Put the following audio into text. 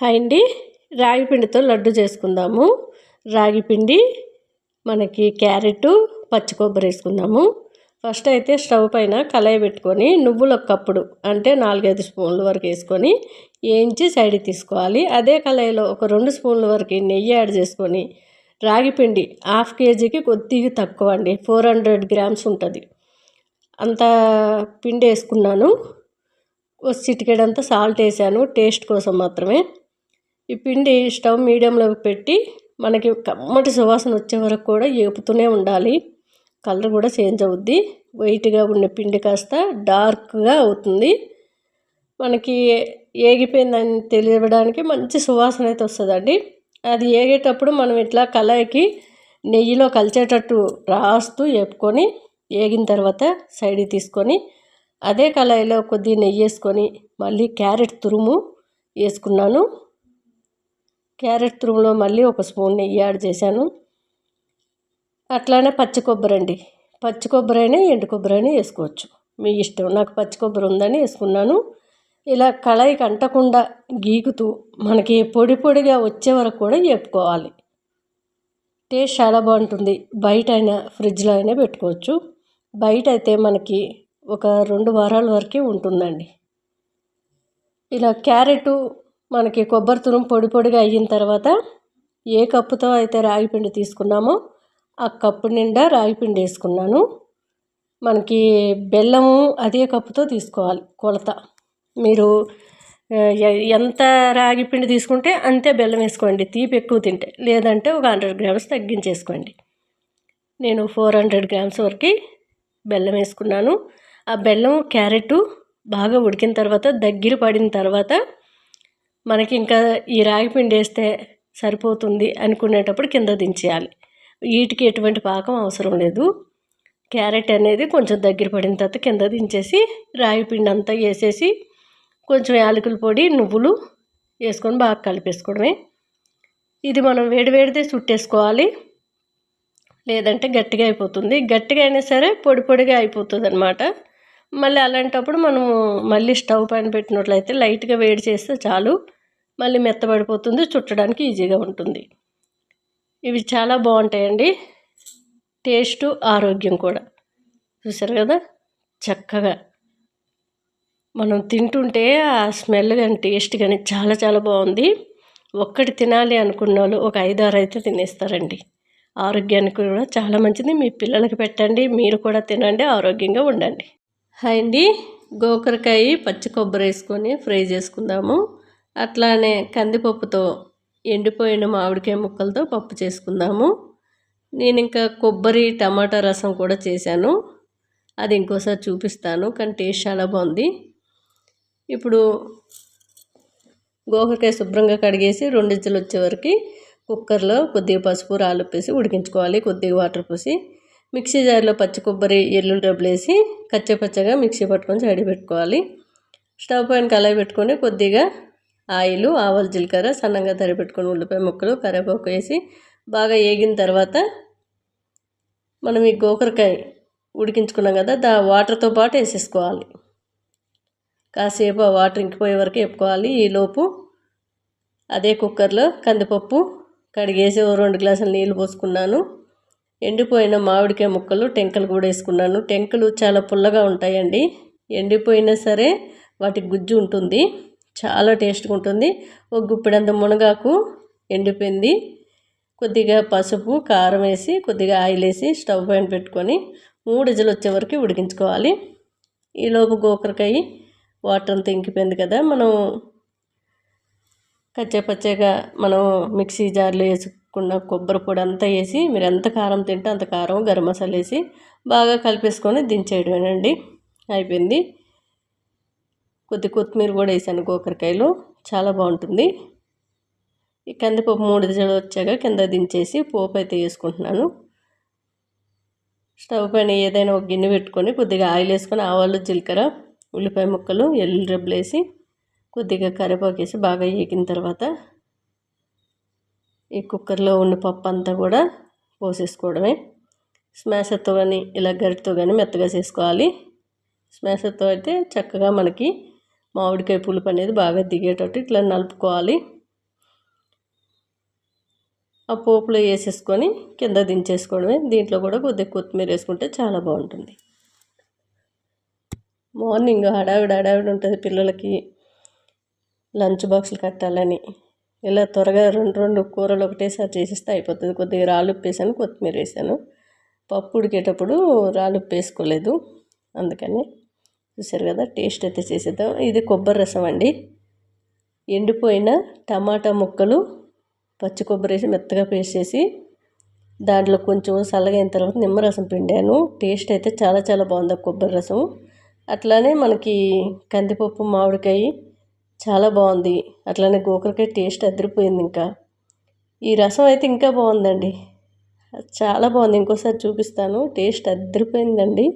Hi అండి. రాగి పిండితో లడ్డు చేసుకుందాము. రాగి పిండి మనకి క్యారెట్ పచ్చి కొబ్బరి వేసుకుందాము. ఫస్ట్ అయితే స్టవ్ పైన కళాయి పెట్టుకొని నువ్వులు ఒక కప్పుడు అంటే నాలుగైదు స్పూన్ల వరకు వేసుకొని వేయించి సైడ్కి తీసుకోవాలి. అదే కళాయిలో ఒక రెండు స్పూన్ల వరకు నెయ్యి యాడ్ చేసుకొని రాగి పిండి హాఫ్ కేజీకి కొద్దిగా తక్కువ అండి ఫోర్ హండ్రెడ్ గ్రామ్స్ ఉంటుంది. అంత పిండి వేసుకున్నాను. చిటికెడంతా సాల్ట్ వేసాను టేస్ట్ కోసం మాత్రమే. ఈ పిండి స్టవ్ మీడియంలోకి పెట్టి మనకి కమ్మటి సువాసన వచ్చే వరకు కూడా ఏపుతూనే ఉండాలి. కలర్ కూడా చేంజ్ అవుద్ది. వైట్గా ఉన్న పిండి కాస్త డార్క్గా అవుతుంది. మనకి ఏగిపోయిందని తెలియడానికి మంచి సువాసన అయితే వస్తుందండి. అది ఏగేటప్పుడు మనం ఇట్లా కళాయికి నెయ్యిలో కలిసేటట్టు రాస్తూ వేపుకొని ఏగిన తర్వాత సైడ్ తీసుకొని అదే కళాయిలో కొద్ది నెయ్యి వేసుకొని మళ్ళీ క్యారెట్ తురుము వేసుకున్నాను. క్యారెట్ తురుములో మళ్ళీ ఒక స్పూన్ నెయ్యి యాడ్ చేశాను. అట్లానే పచ్చి కొబ్బరి అండి. పచ్చి కొబ్బరి అయినా ఎండు కొబ్బరి అయినా వేసుకోవచ్చు. మీ ఇష్టం. నాకు పచ్చి కొబ్బరి ఉందని వేసుకున్నాను. ఇలా కళాయికి అంటకుండా గీకుతూ మనకి పొడి పొడిగా వచ్చే వరకు కూడా వేపుకోవాలి. టేస్ట్ చాలా బాగుంటుంది. బయట అయినా ఫ్రిడ్జ్లో అయినా పెట్టుకోవచ్చు. బయట అయితే మనకి ఒక రెండు వారాల వరకే ఉంటుందండి. ఇలా క్యారెట్ మనకి కొబ్బరి తురుము పొడి పొడిగా అయిన తర్వాత ఏ కప్పుతో అయితే రాగిపిండి తీసుకున్నామో ఆ కప్పు నిండా రాగిపిండి వేసుకున్నాను. మనకి బెల్లము అదే కప్పుతో తీసుకోవాలి కొలత. మీరు ఎంత రాగి పిండి తీసుకుంటే అంతే బెల్లం వేసుకోండి. తీపి ఎక్కువ తింటే. లేదంటే ఒక హండ్రెడ్ గ్రామ్స్ తగ్గించేసుకోండి. నేను ఫోర్ హండ్రెడ్ గ్రామ్స్ వరకు బెల్లం వేసుకున్నాను. ఆ బెల్లం క్యారెట్ బాగా ఉడికిన తర్వాత దగ్గర పడిన తర్వాత మనకి ఇంకా ఈ రాగి పిండి వేస్తే సరిపోతుంది అనుకునేటప్పుడు కింద దించేయాలి. వీటికి ఎటువంటి పాకం అవసరం లేదు. క్యారెట్ అనేది కొంచెం దగ్గర పడిన తర్వాత కింద దించేసి రాగి పిండి అంతా వేసేసి కొంచెం యాలకుల పొడి నువ్వులు వేసుకొని బాగా కలిపేసుకోవడమే. ఇది మనం వేడివేడిదే చుట్టేసుకోవాలి. లేదంటే గట్టిగా అయిపోతుంది. గట్టిగా అయినా సరే పొడి పొడిగా అయిపోతుంది అనమాట మళ్ళీ అలాంటప్పుడు మనము మళ్ళీ స్టవ్ పైన పెట్టినట్లయితే లైట్గా వేడి చేస్తే చాలు. మళ్ళీ మెత్తబడిపోతుంది చుట్టడానికి ఈజీగా ఉంటుంది. ఇవి చాలా బాగుంటాయండి. టేస్ట్ ఆరోగ్యం కూడా. చూసారు కదా? చక్కగా. మనం తింటుంటే ఆ స్మెల్ కానీ టేస్ట్ కానీ చాలా చాలా బాగుంది. ఒక్కటి తినాలి అనుకున్న వాళ్ళు ఒక ఐదు ఆరు అయితే తినేస్తారండి. ఆరోగ్యానికి కూడా చాలా మంచిది. మీ పిల్లలకి పెట్టండి మీరు కూడా తినండి ఆరోగ్యంగా ఉండండి. హాయ్ అండి. గోకరకాయ పచ్చి కొబ్బరి వేసుకొని ఫ్రై చేసుకుందాము. అట్లానే కందిపప్పుతో ఎండిపోయిన మామిడికాయ ముక్కలతో పప్పు చేసుకుందాము. నేను ఇంకా కొబ్బరి టమాటా రసం కూడా చేశాను. అది ఇంకోసారి చూపిస్తాను కానీ టేస్ట్ చాలా బాగుంది. ఇప్పుడు గోకరకాయ శుభ్రంగా కడిగేసి రెండు వచ్చేవరకు కుక్కర్లో కొద్దిగా పసుపు రాళ్ళు ఉడికించుకోవాలి కొద్దిగా వాటర్ పోసి. మిక్సీ జార్లో పచ్చి కొబ్బరి ఎల్లుల్లి డబ్బులు వేసి కచ్చపచ్చగా మిక్సీ పట్టుకొని సైడ్ పెట్టుకోవాలి. స్టవ్ పైన కళాయి పెట్టుకొని కొద్దిగా ఆయిల్ ఆవాలు జీలకర్ర సన్నంగా తరిపెట్టుకుని ఉల్లిపాయ ముక్కలు కరివేపాకు వేసి బాగా వేగిన తర్వాత మనం ఈ గోకరకాయ ఉడికించుకున్నాం కదా దా వాటర్తో పాటు వేసేసుకోవాలి. కాసేపు ఆ వాటర్ ఇంకిపోయే వరకు వేపుకోవాలి. ఈలోపు అదే కుక్కర్లో కందిపప్పు కడిగేసి ఓ రెండు గ్లాసులు నీళ్ళు పోసుకున్నాను. ఎండిపోయిన మామిడికాయ ముక్కలు టెంకలు కూడా వేసుకున్నాను. టెంకలు చాలా పుల్లగా ఉంటాయండి. ఎండిపోయినా సరే వాటి గుజ్జు ఉంటుంది. చాలా టేస్ట్గా ఉంటుంది. ఒక గుప్పిడంత మునగాకు ఎండిపోయింది. కొద్దిగా పసుపు కారం వేసి కొద్దిగా ఆయిల్ వేసి స్టవ్ పైన పెట్టుకొని మూడు ఇజలు వచ్చే వరకు ఉడికించుకోవాలి. ఈలోపు గోకరకాయ వాటర్ అంతా ఇంకిపోయింది కదా మనం కచ్చాపచ్చగా మనం మిక్సీ జార్లో వేసుకున్న కొబ్బరి పొడి అంతా వేసి మీరు ఎంత కారం తింటే అంత కారం గరం మసాలా వేసి బాగా కలిపేసుకొని దించేయడమేనండి. అయిపోయింది. కొద్ది కొత్తిమీర కూడా వేసాను గోకరకాయలు. చాలా బాగుంటుంది. ఈ కందిపప్పు మూడు జడ వచ్చాక కింద దించేసి పోపు అయితే వేసుకుంటున్నాను. స్టవ్ పైన ఏదైనా ఒక గిన్నె పెట్టుకొని కొద్దిగా ఆయిల్ వేసుకొని ఆవాలు జీలకర్ర ఉల్లిపాయ ముక్కలు ఎల్లుల్లి రెబ్బలు వేసి కొద్దిగా కరివేపాకు వేసి బాగా వేగిన తర్వాత ఈ కుక్కర్లో ఉన్న పప్పు అంతా కూడా పోసేసుకోవడమే. స్మాషర్తో కానీ ఇలా గరిటతో కానీ మెత్తగా చేసుకోవాలి. స్మాషర్తో అయితే చక్కగా మనకి మామిడికాయ పులుపు అనేది బాగా దిగేటట్టు ఇట్లా నలుపుకోవాలి. ఆ పోపులో వేసేసుకొని కింద దించేసుకోవడమే. దీంట్లో కూడా కొద్దిగా కొత్తిమీర వేసుకుంటే చాలా బాగుంటుంది. మార్నింగ్ హడావిడి హడావిడి ఉంటుంది పిల్లలకి. లంచ్ బాక్సులు కట్టాలని. ఇలా త్వరగా రెండు రెండు కూరలు ఒకటేసారి చేసేస్తే అయిపోతుంది. కొద్దిగా రాళ్ళు ఉప్పేసాను కొత్తిమీర వేసాను. పప్పు ఉడికేటప్పుడు రాళ్ళు ఉప్పు వేసుకోలేదు అందుకని చూసారు కదా టేస్ట్ అయితే చేసేద్దాం. ఇది కొబ్బరి రసం అండి. ఎండిపోయిన టమాటా ముక్కలు పచ్చి కొబ్బరి వేసి మెత్తగా పేస్ట్ చేసి దాంట్లో కొంచెం చల్లగైన తర్వాత నిమ్మరసం పిండాను. టేస్ట్ అయితే చాలా చాలా బాగుంది కొబ్బరి రసం అట్లానే మనకి కందిపప్పు మామిడికాయ చాలా బాగుంది. అట్లానే గోకరకాయ టేస్ట్ అదిరిపోయింది ఇంకా. ఈ రసం అయితే ఇంకా బాగుందండి. చాలా బాగుంది. ఇంకోసారి చూపిస్తాను. టేస్ట్ అదిరిపోయిందండి.